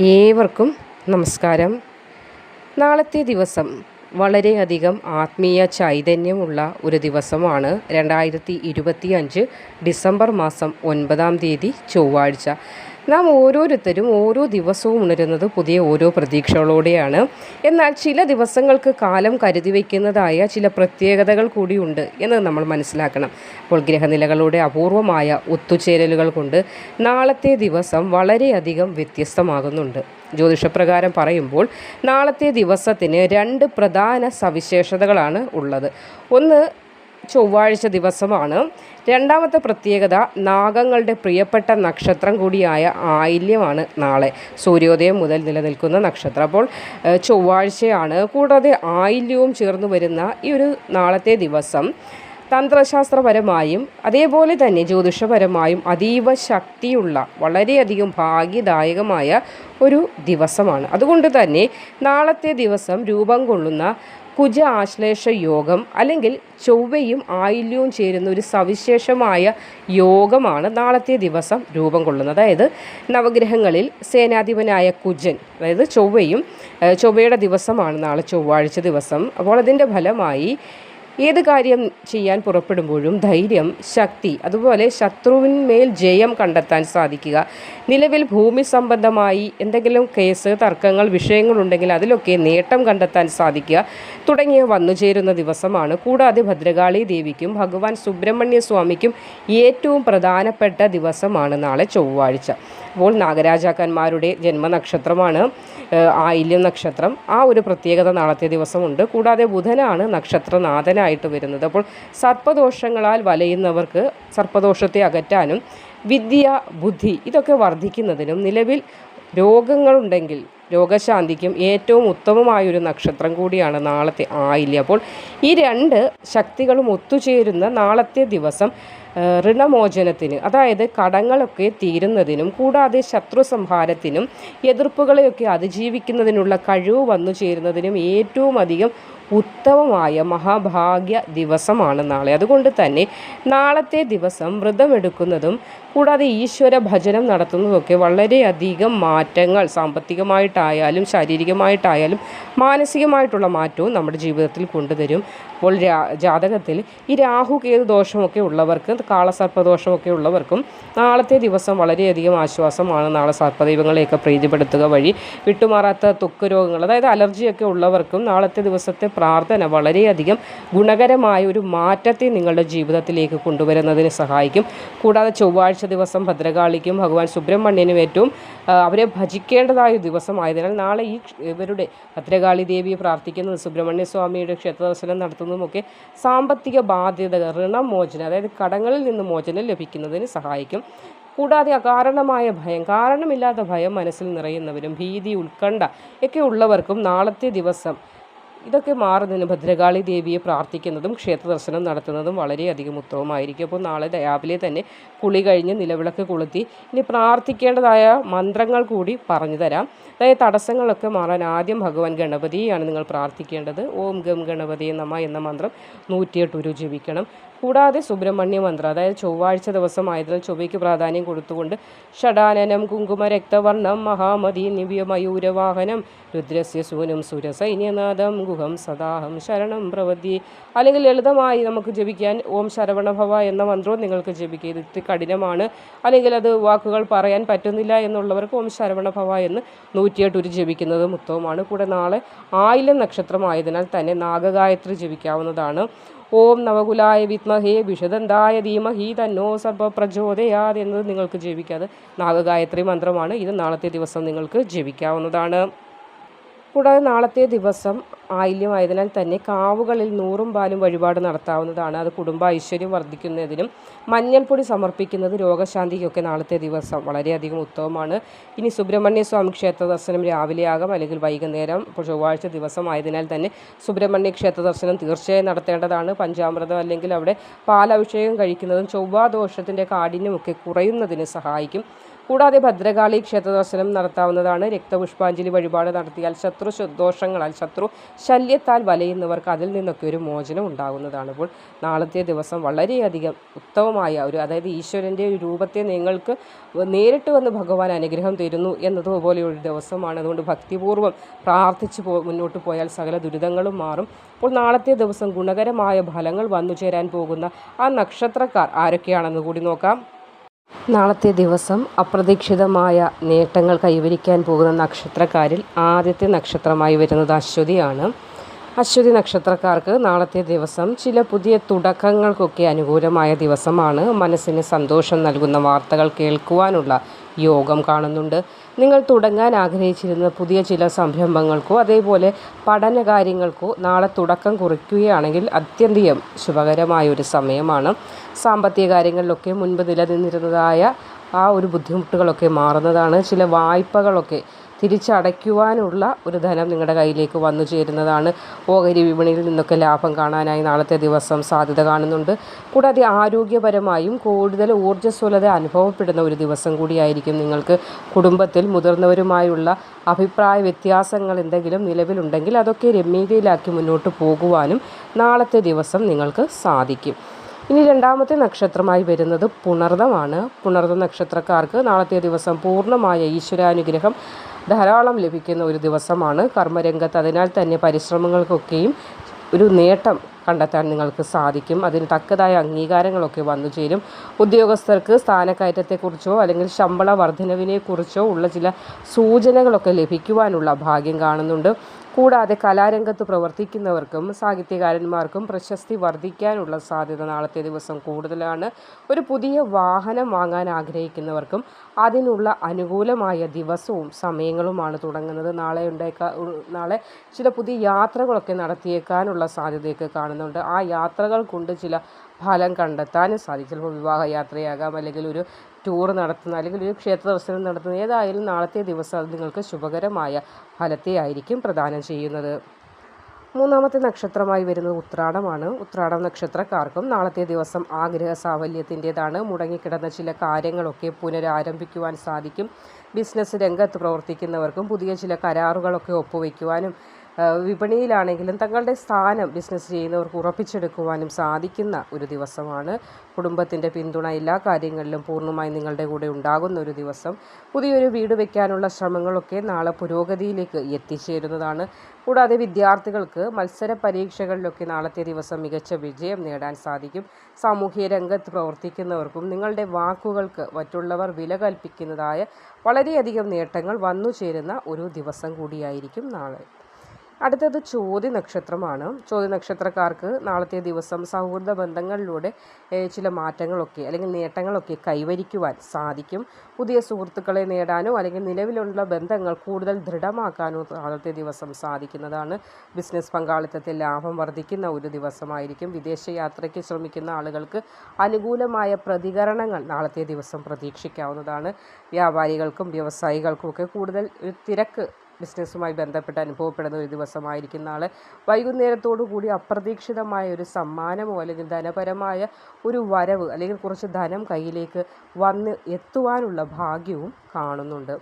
ഏവർക്കും നമസ്കാരം. നാളത്തെ ദിവസം വളരെയധികം ആത്മീയ ചൈതന്യമുള്ള ഒരു ദിവസമാണ്. രണ്ടായിരത്തി ഇരുപത്തി അഞ്ച് ഡിസംബർ മാസം ഒൻപതാം തീയതി ചൊവ്വാഴ്ച. നാം ഓരോരുത്തരും ഓരോ ദിവസവും ഉണരുന്നത് പുതിയ ഓരോ പ്രതീക്ഷകളോടെയാണ്. എന്നാൽ ചില ദിവസങ്ങൾക്ക് കാലം കരുതി വയ്ക്കുന്നതായ ചില പ്രത്യേകതകൾ കൂടിയുണ്ട് എന്ന് നമ്മൾ മനസ്സിലാക്കണം. അപ്പോൾ ഗ്രഹനിലകളുടെ അപൂർവമായ ഒത്തുചേരലുകൾ കൊണ്ട് നാളത്തെ ദിവസം വളരെയധികം വ്യത്യസ്തമാകുന്നുണ്ട്. ജ്യോതിഷപ്രകാരം പറയുമ്പോൾ നാളത്തെ ദിവസത്തിന് രണ്ട് പ്രധാന സവിശേഷതകളാണ് ഉള്ളത്. ഒന്ന് ചൊവ്വാഴ്ച ദിവസമാണ്. രണ്ടാമത്തെ പ്രത്യേകത നാഗങ്ങളുടെ പ്രിയപ്പെട്ട നക്ഷത്രം കൂടിയായ ആയില്യമാണ് നാളെ. സൂര്യോദയം മുതൽ നിലനിൽക്കുന്ന നക്ഷത്രം. അപ്പോൾ ചൊവ്വാഴ്ചയാണ്. കൂടാതെ ആയില്യവും ചേർന്ന് വരുന്ന ഈ ഒരു നാളത്തെ ദിവസം തന്ത്രശാസ്ത്രപരമായും അതേപോലെ തന്നെ ജ്യോതിഷപരമായും അതീവ ശക്തിയുള്ള വളരെയധികം ഭാഗ്യദായകമായ ഒരു ദിവസമാണ്. അതുകൊണ്ട് തന്നെ നാളത്തെ ദിവസം രൂപം കൊള്ളുന്ന കുജ ആശ്ലേഷ യോഗം അല്ലെങ്കിൽ ചൊവ്വയും ആയില്യവും ചേരുന്ന ഒരു സവിശേഷമായ യോഗമാണ് നാളത്തെ ദിവസം രൂപം കൊള്ളുന്നത്. അതായത് നവഗ്രഹങ്ങളിൽ സേനാധിപനായ കുജൻ അതായത് ചൊവ്വയും ചൊവ്വയുടെ ദിവസമാണ് നാളെ ചൊവ്വാഴ്ച ദിവസം. അപ്പോൾ അതിന്റെ ഫലമായി ഏത് കാര്യം ചെയ്യാൻ പുറപ്പെടുമ്പോഴും ധൈര്യം ശക്തി അതുപോലെ ശത്രുവിന്മേൽ ജയം കണ്ടെത്താൻ സാധിക്കുക. നിലവിൽ ഭൂമി സംബന്ധമായി എന്തെങ്കിലും കേസ് തർക്കങ്ങൾ വിഷയങ്ങളുണ്ടെങ്കിൽ അതിലൊക്കെ നേട്ടം കണ്ടെത്താൻ സാധിക്കുക. തുടങ്ങിയ വന്നുചേരുന്ന ദിവസമാണ്. കൂടാതെ ഭദ്രകാളി ദേവിക്കും ഭഗവാൻ സുബ്രഹ്മണ്യ സ്വാമിക്കും ഏറ്റവും പ്രധാനപ്പെട്ട ദിവസമാണ് നാളെ ചൊവ്വാഴ്ച. അപ്പോൾ നാഗരാജാക്കന്മാരുടെ ജന്മനക്ഷത്രമാണ് ആയില്യം നക്ഷത്രം. ആ ഒരു പ്രത്യേകത നാളത്തെ ദിവസമുണ്ട്. കൂടാതെ ബുധനാണ് നക്ഷത്രനാഥനായിട്ട് വരുന്നത്. അപ്പോൾ സർപ്പദോഷങ്ങളാൽ വലയുന്നവർക്ക് സർപ്പദോഷത്തെ അകറ്റാനും വിദ്യ ബുദ്ധി ഇതൊക്കെ വർദ്ധിക്കുന്നതിനും നിലവിൽ രോഗങ്ങളുണ്ടെങ്കിൽ രോഗശാന്തിക്കും ഏറ്റവും ഉത്തമമായൊരു നക്ഷത്രം കൂടിയാണ് നാളത്തെ ആയില്യം. അപ്പോൾ ഈ രണ്ട് ശക്തികളും ഒത്തുചേരുന്ന നാളത്തെ ദിവസം ഋണമോചനത്തിന് അതായത് കടങ്ങളൊക്കെ തീരുന്നതിനും കൂടാതെ ശത്രു സംഹാരത്തിനും എതിർപ്പുകളെയൊക്കെ അതിജീവിക്കുന്നതിനുള്ള കഴിവ് വന്നു ചേരുന്നതിനും ഏറ്റവും അധികം ഉത്തമമായ മഹാഭാഗ്യ ദിവസമാണ് നാളെ. അതുകൊണ്ട് തന്നെ നാളത്തെ ദിവസം വ്രതമെടുക്കുന്നതും കൂടാതെ ഈശ്വര ഭജനം നടത്തുന്നതൊക്കെ വളരെയധികം മാറ്റങ്ങൾ സാമ്പത്തികമായിട്ടായാലും ശാരീരികമായിട്ടായാലും മാനസികമായിട്ടുള്ള മാറ്റവും നമ്മുടെ ജീവിതത്തിൽ കൊണ്ടുതരും. അപ്പോൾ ജാതകത്തിൽ ഈ രാഹു കേതു ദോഷമൊക്കെ ഉള്ളവർക്ക് കാളസർപ്പദോഷമൊക്കെ ഉള്ളവർക്കും നാളത്തെ ദിവസം വളരെയധികം ആശ്വാസമാണ്. നാളെ സർപ്പദൈവങ്ങളെയൊക്കെ പ്രീതിപ്പെടുത്തുക വഴി വിട്ടുമാറാത്ത തൊക്ക് രോഗങ്ങൾ അതായത് അലർജിയൊക്കെ ഉള്ളവർക്കും നാളത്തെ ദിവസത്തെ പ്രാർത്ഥന വളരെയധികം ഗുണകരമായ ഒരു മാറ്റത്തെ നിങ്ങളുടെ ജീവിതത്തിലേക്ക് കൊണ്ടുവരുന്നതിന് സഹായിക്കും. കൂടാതെ ചൊവ്വാഴ്ച ദിവസം ഭദ്രകാളിക്കും ഭഗവാൻ സുബ്രഹ്മണ്യനും ഏറ്റവും അവരെ ഭജിക്കേണ്ടതായ ദിവസമായതിനാൽ നാളെ ഈ ഇവരുടെ ഭദ്രകാളി ദേവിയെ പ്രാർത്ഥിക്കുന്നതും സുബ്രഹ്മണ്യ സ്വാമിയുടെ ക്ഷേത്രദർശനം നടത്തുന്നതുമൊക്കെ സാമ്പത്തിക ബാധ്യത ഋണമോചനം അതായത് കടങ്ങളിൽ നിന്ന് മോചനം ലഭിക്കുന്നതിന് സഹായിക്കും. കൂടാതെ അകാരണമായ ഭയം കാരണമില്ലാത്ത ഭയം മനസ്സിൽ നിറയുന്നവരും ഭീതി ഉത്കണ്ഠ ഒക്കെ ഉള്ളവർക്കും നാളത്തെ ദിവസം ഇതൊക്കെ മാറുന്നതിന് ഭദ്രകാളി ദേവിയെ പ്രാർത്ഥിക്കുന്നതും ക്ഷേത്ര ദർശനം നടത്തുന്നതും വളരെയധികം ഉത്തമമായിരിക്കും. അപ്പോൾ നാളെ രാവിലെ തന്നെ കുളി കഴിഞ്ഞ് നിലവിളക്ക് കൊളുത്തി ഇനി പ്രാർത്ഥിക്കേണ്ടതായ മന്ത്രങ്ങൾ കൂടി പറഞ്ഞു തരാം. അതായത് തടസ്സങ്ങളൊക്കെ മാറാൻ ആദ്യം ഭഗവാൻ ഗണപതിയെയാണ് നിങ്ങൾ പ്രാർത്ഥിക്കേണ്ടത്. ഓം ഗം ഗണപതി നമ എന്ന മന്ത്രം നൂറ്റിയെട്ട് ഉരു ജപിക്കണം. കൂടാതെ സുബ്രഹ്മണ്യ മന്ത്രം അതായത് ചൊവ്വാഴ്ച ദിവസമായതിനാൽ ചൊവ്വയ്ക്ക് പ്രാധാന്യം കൊടുത്തുകൊണ്ട് ഷടാനനം കുങ്കുമ രക്തവർണം മഹാമതി നിവ്യ മയൂരവാഹനം രുദ്രസ്യ സൂനം സുരസൈന്യനാഥം ഗുഹം സദാഹം ശരണം പ്രവതി അല്ലെങ്കിൽ ലളിതമായി നമുക്ക് ജപിക്കാൻ ഓം ശരവണഭവ എന്ന മന്ത്രവും നിങ്ങൾക്ക് ജപിക്കുക ഇത് ഇത്തിരി കഠിനമാണ്. അല്ലെങ്കിൽ അത് വാക്കുകൾ പറയാൻ പറ്റുന്നില്ല എന്നുള്ളവർക്ക് ഓം ശരവണഭവ എന്ന് നൂറ്റിയെട്ട് ഒരു ജപിക്കുന്നതും ഉത്തമമാണ്. കൂടെ നാളെ ആയില്യം നക്ഷത്രമായതിനാൽ തന്നെ നാഗഗായത്രി ജപിക്കാവുന്നതാണ്. ഓം നവകുലായ വിത്മഹേ വിഷദന്തായ ധീമഹി തന്നോ സർപ്പ പ്രചോദയാത് എന്നത് നിങ്ങൾക്ക് ജപിക്കാതെ നാഗഗായത്രി മന്ത്രമാണ്. ഇത് നാളത്തെ ദിവസം നിങ്ങൾക്ക് ജപിക്കാവുന്നതാണ് കൂടാതെ നാളത്തെ ദിവസം ആയില്യമായതിനാൽ തന്നെ കാവുകളിൽ നൂറും പാലും വഴിപാട് നടത്താവുന്നതാണ്. അത് കുടുംബ ഐശ്വര്യം വർദ്ധിക്കുന്നതിനും മഞ്ഞൾപ്പൊടി സമർപ്പിക്കുന്നത് രോഗശാന്തിക്കൊക്കെ നാളത്തെ ദിവസം വളരെയധികം ഉത്തമമാണ്. ഇനി സുബ്രഹ്മണ്യ സ്വാമി ക്ഷേത്ര ദർശനം രാവിലെ ആകാം അല്ലെങ്കിൽ വൈകുന്നേരം ചൊവ്വാഴ്ച ദിവസമായതിനാൽ തന്നെ സുബ്രഹ്മണ്യ ക്ഷേത്ര ദർശനം തീർച്ചയായും നടത്തേണ്ടതാണ്. പഞ്ചാമൃതം അല്ലെങ്കിൽ അവിടെ പാലഭിഷേകം കഴിക്കുന്നതും ചൊവ്വാദോഷത്തിന്റെ കാഠിന്യമൊക്കെ കുറയുന്നതിന് സഹായിക്കും. കൂടാതെ ഭദ്രകാളി ക്ഷേത്രദർശനം നടത്താവുന്നതാണ് രക്തപുഷ്പാഞ്ജലി വഴിപാട് നടത്തിയാൽ ശത്രു ദോഷങ്ങളാൽ ശത്രു ശല്യത്താൽ വലയുന്നവർക്ക് അതിൽ നിന്നൊക്കെ ഒരു മോചനം ഉണ്ടാകുന്നതാണ്. അപ്പോൾ നാളത്തെ ദിവസം വളരെയധികം ഉത്തമമായ ഒരു അതായത് ഈശ്വരന്റെ ഒരു രൂപത്തെ നിങ്ങൾക്ക് നേരിട്ട് വന്ന് ഭഗവാൻ അനുഗ്രഹം തരുന്നു എന്നതുപോലെ ഒരു ദിവസമാണ്. അതുകൊണ്ട് ഭക്തിപൂർവം പ്രാർത്ഥിച്ച് പോ മുന്നോട്ട് പോയാൽ സകല ദുരിതങ്ങളും മാറും. അപ്പോൾ നാളത്തെ ദിവസം ഗുണകരമായ ഫലങ്ങൾ വന്നു ചേരാൻ പോകുന്ന ആ നക്ഷത്രക്കാർ ആരൊക്കെയാണെന്ന് കൂടി നോക്കാം. നാളത്തെ ദിവസം അപ്രതീക്ഷിതമായ നേട്ടങ്ങൾ കൈവരിക്കാൻ പോകുന്ന നക്ഷത്രക്കാരിൽ ആദ്യത്തെ നക്ഷത്രമായി വരുന്നത് അശ്വതിയാണ്. അശ്വതി നക്ഷത്രക്കാർക്ക് നാളത്തെ ദിവസം ചില പുതിയ തുടക്കങ്ങൾക്കൊക്കെ അനുകൂലമായ ദിവസമാണ്. മനസ്സിന് സന്തോഷം നൽകുന്ന വാർത്തകൾ കേൾക്കുവാനുള്ള യോഗം കാണുന്നുണ്ട്. നിങ്ങൾ തുടങ്ങാൻ ആഗ്രഹിച്ചിരുന്ന പുതിയ ചില സംരംഭങ്ങൾക്കോ അതേപോലെ പഠന കാര്യങ്ങൾക്കോ നാളെ തുടക്കം കുറിക്കുകയാണെങ്കിൽ അത്യന്തികം ശുഭകരമായ ഒരു സമയമാണ്. സാമ്പത്തിക കാര്യങ്ങളിലൊക്കെ മുൻപ് നിലനിന്നിരുന്നതായ ആ ഒരു ബുദ്ധിമുട്ടുകളൊക്കെ മാറുന്നതാണ്. ചില വായ്പകളൊക്കെ തിരിച്ചടയ്ക്കുവാനുള്ള ഒരു ധനം നിങ്ങളുടെ കയ്യിലേക്ക് വന്നു ചേരുന്നതാണ്. ഓഹരി വിപണിയിൽ നിന്നൊക്കെ ലാഭം കാണാനായി നാളത്തെ ദിവസം സാധ്യത കാണുന്നുണ്ട്. കൂടാതെ ആരോഗ്യപരമായും കൂടുതൽ ഊർജസ്വലത അനുഭവപ്പെടുന്ന ഒരു ദിവസം കൂടിയായിരിക്കും നിങ്ങൾക്ക് കുടുംബത്തിൽ മുതിർന്നവരുമായുള്ള അഭിപ്രായ വ്യത്യാസങ്ങൾ എന്തെങ്കിലും നിലവിലുണ്ടെങ്കിൽ അതൊക്കെ രമ്യതയിലാക്കി മുന്നോട്ട് പോകുവാനും നാളത്തെ ദിവസം നിങ്ങൾക്ക് സാധിക്കും. ഇനി രണ്ടാമത്തെ നക്ഷത്രമായി വരുന്നത് പുണർദമാണ്. പുണർദ നക്ഷത്രക്കാർക്ക് നാളത്തെ ദിവസം പൂർണമായ ഈശ്വരാനുഗ്രഹം ധാരാളം ലഭിക്കുന്ന ഒരു ദിവസമാണ് കർമ്മരംഗത്ത്. അതിനാൽ തന്നെ പരിശ്രമങ്ങൾക്കൊക്കെയും ഒരു നേട്ടം കണ്ടെത്താൻ നിങ്ങൾക്ക് സാധിക്കും. അതിന് തക്കതായ അംഗീകാരങ്ങളൊക്കെ വന്നു ചേരും. ഉദ്യോഗസ്ഥർക്ക് സ്ഥാനക്കയറ്റത്തെക്കുറിച്ചോ അല്ലെങ്കിൽ ശമ്പള വർധനവിനെക്കുറിച്ചോ ഉള്ള ചില സൂചനകളൊക്കെ ലഭിക്കുവാനുള്ള ഭാഗ്യം കാണുന്നുണ്ട്. കൂടാതെ കലാരംഗത്ത് പ്രവർത്തിക്കുന്നവർക്കും സാഹിത്യകാരന്മാർക്കും പ്രശസ്തി വർദ്ധിക്കാനുള്ള സാധ്യത നാളത്തെ ദിവസം കൂടുതലാണ്. ഒരു പുതിയ വാഹനം വാങ്ങാൻ ആഗ്രഹിക്കുന്നവർക്കും അതിനുള്ള അനുകൂലമായ ദിവസവും സമയങ്ങളുമാണ് തുടങ്ങുന്നത്. നാളെ ഉണ്ടായേക്കാ നാളെ ചില പുതിയ യാത്രകളൊക്കെ നടത്തിയേക്കാനുള്ള സാധ്യതയൊക്കെ കാണുന്നുണ്ട്. ആ യാത്രകൾ കൊണ്ട് ചില ഫലം കണ്ടെത്താനും സാധിക്കും. ചിലപ്പോൾ വിവാഹ യാത്രയാകാം അല്ലെങ്കിൽ ഒരു ടൂർ നടത്തുന്ന അല്ലെങ്കിൽ ഒരു ക്ഷേത്ര ദർശനം നടത്തുന്ന ഏതായാലും നാളത്തെ ദിവസം അത് നിങ്ങൾക്ക് ശുഭകരമായ ഫലത്തെ ആയിരിക്കും പ്രദാനം ചെയ്യുന്നത്. മൂന്നാമത്തെ നക്ഷത്രമായി വരുന്നത് ഉത്രാടമാണ്. ഉത്രാടം നക്ഷത്രക്കാർക്കും നാളത്തെ ദിവസം ആഗ്രഹ സാഫല്യത്തിന്റെതാണ്. മുടങ്ങിക്കിടന്ന ചില കാര്യങ്ങളൊക്കെ പുനരാരംഭിക്കുവാൻ സാധിക്കും. ബിസിനസ് രംഗത്ത് പ്രവർത്തിക്കുന്നവർക്കും പുതിയ ചില കരാറുകളൊക്കെ ഒപ്പുവയ്ക്കുവാനും വിപണിയിലാണെങ്കിലും തങ്ങളുടെ സ്ഥാനം ബിസിനസ് ചെയ്യുന്നവർക്ക് ഉറപ്പിച്ചെടുക്കുവാനും സാധിക്കുന്ന ഒരു ദിവസമാണ്. കുടുംബത്തിന്റെ പിന്തുണ എല്ലാ കാര്യങ്ങളിലും പൂർണമായി നിങ്ങളുടെ കൂടെ ഉണ്ടാകുന്ന ഒരു ദിവസം. പുതിയൊരു വീട് വയ്ക്കാനുള്ള ശ്രമങ്ങളൊക്കെ നാളെ പുരോഗതിയിലേക്ക് എത്തിച്ചേരുന്നതാണ്. കൂടാതെ വിദ്യാർത്ഥികൾക്ക് മത്സര പരീക്ഷകളിലൊക്കെ നാളത്തെ ദിവസം മികച്ച വിജയം നേടാൻ സാധിക്കും. സാമൂഹ്യ രംഗത്ത് പ്രവർത്തിക്കുന്നവർക്കും നിങ്ങളുടെ വാക്കുകൾക്ക് മറ്റുള്ളവർ വില കൽപ്പിക്കുന്നതായ വളരെയധികം നേട്ടങ്ങൾ വന്നു ചേരുന്ന ഒരു ദിവസം കൂടിയായിരിക്കും നാളെ. അടുത്തത് ചോതി നക്ഷത്രമാണ്. ചോതി നക്ഷത്രക്കാർക്ക് നാളത്തെ ദിവസം സൗഹൃദ ബന്ധങ്ങളിലൂടെ ചില മാറ്റങ്ങളൊക്കെ അല്ലെങ്കിൽ നേട്ടങ്ങളൊക്കെ കൈവരിക്കുവാൻ സാധിക്കും. പുതിയ സുഹൃത്തുക്കളെ നേടാനോ അല്ലെങ്കിൽ നിലവിലുള്ള ബന്ധങ്ങൾ കൂടുതൽ ദൃഢമാക്കാനോ നാളത്തെ ദിവസം സാധിക്കുന്നതാണ്. ബിസിനസ് പങ്കാളിത്തത്തിൽ ലാഭം വർദ്ധിക്കുന്ന ഒരു ദിവസമായിരിക്കും. വിദേശ യാത്രയ്ക്ക് ശ്രമിക്കുന്ന ആളുകൾക്ക് അനുകൂലമായ പ്രതികരണങ്ങൾ നാളത്തെ ദിവസം പ്രതീക്ഷിക്കാവുന്നതാണ്. വ്യാപാരികൾക്കും വ്യവസായികൾക്കും ഒക്കെ കൂടുതൽ തിരക്ക് ബിസിനസ്സുമായി ബന്ധപ്പെട്ട് അനുഭവപ്പെടുന്ന ഒരു ദിവസമായിരിക്കും നാളെ വൈകുന്നേരത്തോടു കൂടി അപ്രതീക്ഷിതമായ ഒരു സമ്മാനമോ അല്ലെങ്കിൽ ധനപരമായ ഒരു വരവ് അല്ലെങ്കിൽ കുറച്ച് ധനം കയ്യിലേക്ക് വന്ന് എത്തുവാനുള്ള ഭാഗ്യവും കാണുന്നുണ്ട്.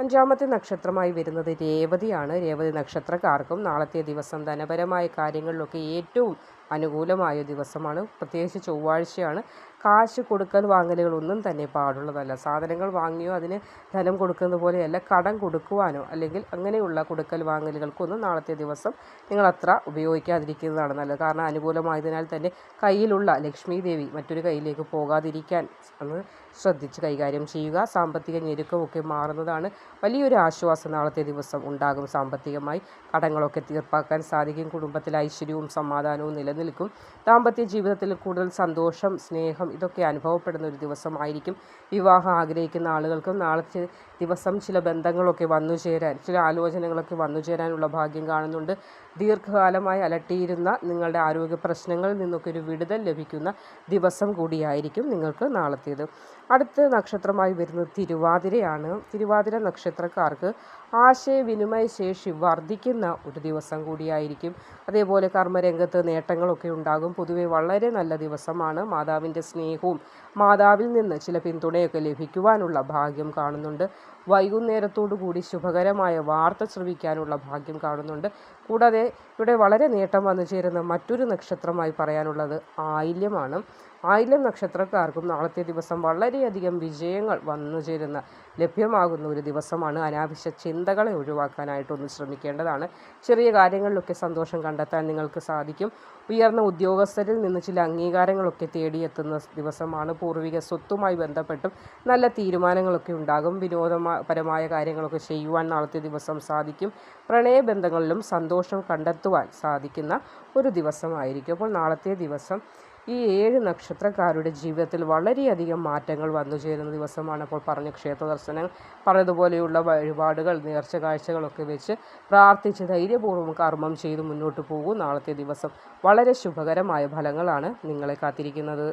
അഞ്ചാമത്തെ നക്ഷത്രമായി വരുന്നത് രേവതിയാണ്. രേവതി നക്ഷത്രക്കാർക്കും നാളത്തെ ദിവസം ധനപരമായ കാര്യങ്ങളിലൊക്കെ ഏറ്റവും അനുകൂലമായ ദിവസമാണ്. പ്രത്യേകിച്ച് ചൊവ്വാഴ്ചയാണ്. കാശ് കൊടുക്കൽ വാങ്ങലുകളൊന്നും തന്നെ പാടുള്ളതല്ല. സാധനങ്ങൾ വാങ്ങിയോ അതിന് ധനം കൊടുക്കുന്നത് പോലെയല്ല കടം കൊടുക്കുവാനോ അല്ലെങ്കിൽ അങ്ങനെയുള്ള കൊടുക്കൽ വാങ്ങലുകൾക്കൊന്നും നാളത്തെ ദിവസം നിങ്ങൾ അത്ര ഉപയോഗിക്കാതിരിക്കുന്നതാണ് നല്ലത്. കാരണം അനുകൂലമായതിനാൽ തന്നെ കയ്യിലുള്ള ലക്ഷ്മി ദേവി മറ്റൊരു കയ്യിലേക്ക് പോകാതിരിക്കാൻ ഒന്ന് ശ്രദ്ധിച്ച് കൈകാര്യം ചെയ്യുക. സാമ്പത്തിക ഞെരുക്കമൊക്കെ മാറുന്നതാണ് വലിയൊരു ആശ്വാസം നാളത്തെ ദിവസം ഉണ്ടാകും. സാമ്പത്തികമായി കടങ്ങളൊക്കെ തീർപ്പാക്കാൻ സാധിക്കും. കുടുംബത്തിൽ ഐശ്വര്യവും സമാധാനവും നിലനിൽക്കും. ദാമ്പത്യ ജീവിതത്തിൽ കൂടുതൽ സന്തോഷം സ്നേഹം ഇതൊക്കെ അനുഭവപ്പെടുന്ന ഒരു ദിവസമായിരിക്കും. വിവാഹം ആഗ്രഹിക്കുന്ന ആളുകൾക്കും നാളത്തെ ദിവസം ചില ബന്ധങ്ങളൊക്കെ വന്നു ചേരാൻ ചില ആലോചനകളൊക്കെ വന്നു ചേരാനുള്ള ഭാഗ്യം കാണുന്നുണ്ട്. ദീർഘകാലമായി അലട്ടിയിരുന്ന നിങ്ങളുടെ ആരോഗ്യ പ്രശ്നങ്ങളിൽ നിന്നൊക്കെ ഒരു വിടുതൽ ലഭിക്കുന്ന ദിവസം കൂടിയായിരിക്കും നിങ്ങൾക്ക് നാളത്തേത്. അടുത്ത നക്ഷത്രമായി വരുന്നത് തിരുവാതിരയാണ്. തിരുവാതിര നക്ഷത്രക്കാർക്ക് ആശയവിനിമയ ശേഷി വർദ്ധിക്കുന്ന ഒരു ദിവസം കൂടിയായിരിക്കും. അതേപോലെ കർമ്മരംഗത്ത് നേട്ടങ്ങളൊക്കെ ഉണ്ടാകും. പൊതുവെ വളരെ നല്ല ദിവസമാണ്. മാതാവിന്റെ സ്നേഹവും മാതാവിൽ നിന്ന് ചില പിന്തുണയൊക്കെ ലഭിക്കുവാനുള്ള ഭാഗ്യം കാണുന്നുണ്ട്. വൈകുന്നേരത്തോടു കൂടി ശുഭകരമായ വാർത്ത ശ്രവിക്കാനുള്ള ഭാഗ്യം കാണുന്നുണ്ട്. കൂടാതെ ഇവിടെ വളരെ നേട്ടം വന്നു ചേരുന്ന മറ്റൊരു നക്ഷത്രമായി പറയാനുള്ളത് ആയില്യമാണ്. ആയില്യം നക്ഷത്രക്കാർക്കും നാളത്തെ ദിവസം വളരെയധികം വിജയങ്ങൾ വന്നു ചേരുന്ന ലഭ്യമാകുന്ന ഒരു ദിവസമാണ്. അനാവശ്യ ചിന്തകളെ ഒഴിവാക്കാനായിട്ടൊന്ന് ശ്രമിക്കേണ്ടതാണ്. ചെറിയ കാര്യങ്ങളിലൊക്കെ സന്തോഷം കണ്ടെത്താൻ നിങ്ങൾക്ക് സാധിക്കും. ഉയർന്ന ഉദ്യോഗസ്ഥരിൽ നിന്ന് ചില അംഗീകാരങ്ങളൊക്കെ തേടിയെത്തുന്ന ദിവസമാണ്. പൂർവിക സ്വത്തുമായി ബന്ധപ്പെട്ടും നല്ല തീരുമാനങ്ങളൊക്കെ ഉണ്ടാകും. വിനോദപരമായ കാര്യങ്ങളൊക്കെ ചെയ്യുവാൻ നാളത്തെ ദിവസം സാധിക്കും. പ്രണയബന്ധങ്ങളിലും സന്തോഷം കണ്ടെത്തുവാൻ സാധിക്കുന്ന ഒരു ദിവസമായിരിക്കും. അപ്പോൾ നാളത്തെ ദിവസം ഈ ഏഴ് നക്ഷത്രക്കാരുടെ ജീവിതത്തിൽ വളരെയധികം മാറ്റങ്ങൾ വന്നു ചേരുന്ന ദിവസമാണ് അപ്പോൾ പറഞ്ഞ ക്ഷേത്ര ദർശനം. പറഞ്ഞതുപോലെയുള്ള വഴിപാടുകൾ നേർച്ച കാഴ്ചകളൊക്കെ വെച്ച് പ്രാർത്ഥിച്ച് ധൈര്യപൂർവം കർമ്മം ചെയ്ത് മുന്നോട്ട് പോകും. നാളത്തെ ദിവസം വളരെ ശുഭകരമായ ഫലങ്ങളാണ് നിങ്ങളെ കാത്തിരിക്കുന്നത്.